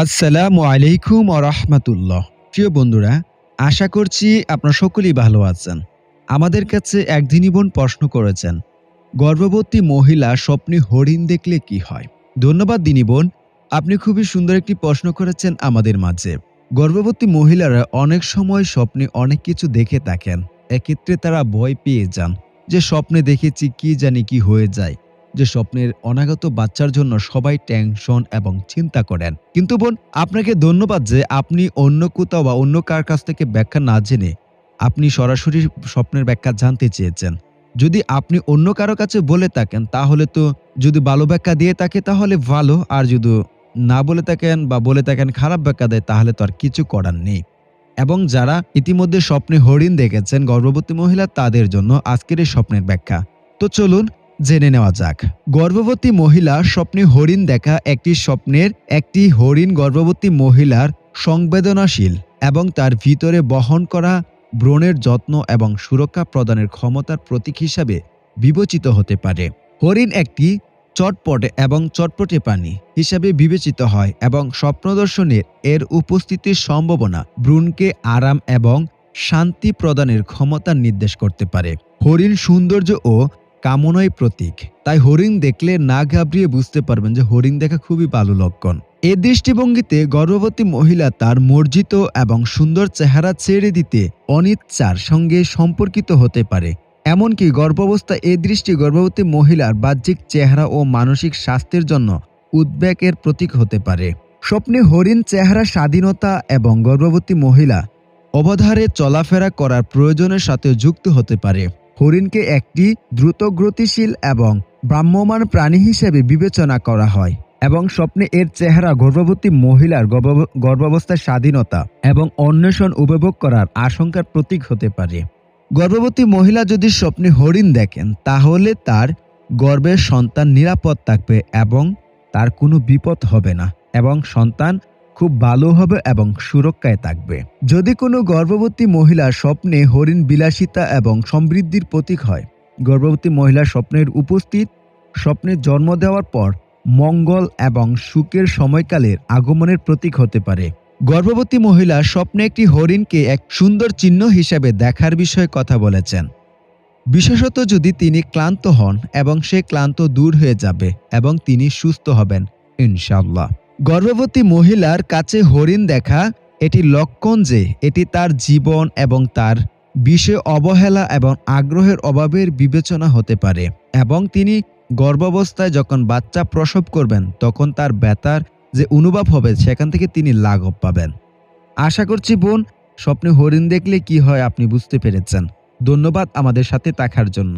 আসসালামু আলাইকুম রহমতুল্লাহ। প্রিয় বন্ধুরা, আশা করছি আপনারা সকলেই ভালো আছেন। আমাদের কাছে এক দিনী বোন প্রশ্ন করেছেন, গর্ভবতী মহিলা স্বপ্নে হরিণ দেখলে কি হয়? ধন্যবাদ দিনী বোন, আপনি খুবই সুন্দর একটি প্রশ্ন করেছেন আমাদের মাঝে। গর্ভবতী মহিলারা অনেক সময় স্বপ্নে অনেক কিছু দেখে থাকেন, এক্ষেত্রে তারা ভয় পেয়ে যান যে স্বপ্নে দেখেছি কি জানি কি হয়ে যায়। যে স্বপ্নের অনাগত বাচ্চার জন্য সবাই টেনশন এবং চিন্তা করেন। কিন্তু বোন, আপনাকে ধন্যবাদ যে আপনি অন্য কোথাও বা অন্য কার কাছ থেকে ব্যাখ্যা না জেনে আপনি সরাসরি স্বপ্নের ব্যাখ্যা জানতে চেয়েছেন। যদি আপনি অন্য কারও কাছে বলে থাকেন, তাহলে তো যদি ভালো ব্যাখ্যা দিয়ে থাকে, তাহলে ভালো। আর যদি না বলে থাকেন বা বলে থাকেন খারাপ ব্যাখ্যা দেয়, তাহলে তো আর কিছু করার নেই। এবং যারা ইতিমধ্যে স্বপ্নে হরিণ দেখেছেন, গর্ভবতী মহিলা, তাদের জন্য আজকের এই স্বপ্নের ব্যাখ্যা। তো চলুন জেনে নেওয়া যাক। গর্ভবতী মহিলা স্বপ্নে হরিণ দেখা একটি স্বপ্নের একটি হরিণ গর্ভবতী মহিলার সংবেদনশীল এবং তার ভিতরে বহন করা ব্রণের যত্ন এবং সুরক্ষা প্রদানের ক্ষমতার প্রতীক হিসাবে বিবেচিত হতে পারে। হরিণ একটি চটপটে এবং চটপটে প্রাণী হিসাবে বিবেচিত হয় এবং স্বপ্নদর্শনের এর উপস্থিতির সম্ভাবনা ভ্রূণকে আরাম এবং শান্তি প্রদানের ক্ষমতা নির্দেশ করতে পারে। হরিণ সৌন্দর্য ও কামনাই প্রতীক। তাই হরিণ দেখলে না ঘাবড়িয়ে বুঝতে পারবেন যে হরিণ দেখা খুবই ভালো লক্ষণ এ দৃষ্টিভঙ্গিতে গর্ভবতী মহিলা তার মর্জিত এবং সুন্দর চেহারা ছেড়ে দিতে অনিচ্ছার সঙ্গে সম্পর্কিত হতে পারে। এমনকি গর্ভাবস্থা এ দৃষ্টি গর্ভবতী মহিলার বাহ্যিক চেহারা ও মানসিক স্বাস্থ্যের জন্য উদ্বেগের প্রতীক হতে পারে। স্বপ্নে হরিণ চেহারা স্বাধীনতা এবং গর্ভবতী মহিলা অবধারে চলাফেরা করার প্রয়োজনের সাথে যুক্ত হতে পারে। হরিণকে একটি দ্রুতগতিশীল এবং ভ্রাম্যমাণ প্রাণী হিসেবে বিবেচনা করা হয় এবং স্বপ্নে এর চেহারা গর্ভবতী মহিলার গর্ভ- গর্ভাবস্থার স্বাধীনতা এবং অন্বেষণ উপভোগ করার আশঙ্কার প্রতীক হতে পারে। গর্ভবতী মহিলা যদি স্বপ্নে হরিণ দেখেন, তাহলে তার গর্ভের সন্তান নিরাপদ থাকবে এবং তার কোনো বিপদ হবে না এবং সন্তান খুব ভালো হবে এবং সুরক্ষায় থাকবে। যদি কোনো গর্ভবতী মহিলা স্বপ্নে হরিণ বিলাসিতা এবং সমৃদ্ধির প্রতীক হয়, গর্ভবতী মহিলা স্বপ্নের উপস্থিত স্বপ্নে জন্ম দেওয়ার পর মঙ্গল এবং সুখের সময়কালের আগমনের প্রতীক হতে পারে। গর্ভবতী মহিলা স্বপ্নে একটি হরিণকে এক সুন্দর চিহ্ন হিসেবে দেখার বিষয়ে কথা বলেছেন। বিশেষত যদি তিনি ক্লান্ত হন এবং সে ক্লান্ত দূর হয়ে যাবে এবং তিনি সুস্থ হবেন ইনশাল্লাহ গর্ভবতী মহিলার কাছে হরিণ দেখা, এটি লক্ষণ যে এটি তার জীবন এবং তার বিষয়ে অবহেলা এবং আগ্রহের অভাবের বিবেচনা হতে পারে এবং তিনি গর্ভাবস্থায় যখন বাচ্চা প্রসব করবেন, তখন তার ব্যথার যে অনুভব হবে, সেখান থেকে তিনি লাঘব পাবেন। আশা করছি বোন, স্বপ্নে হরিণ দেখলে কি হয় আপনি বুঝতে পেরেছেন। ধন্যবাদ আমাদের সাথে থাকার জন্য।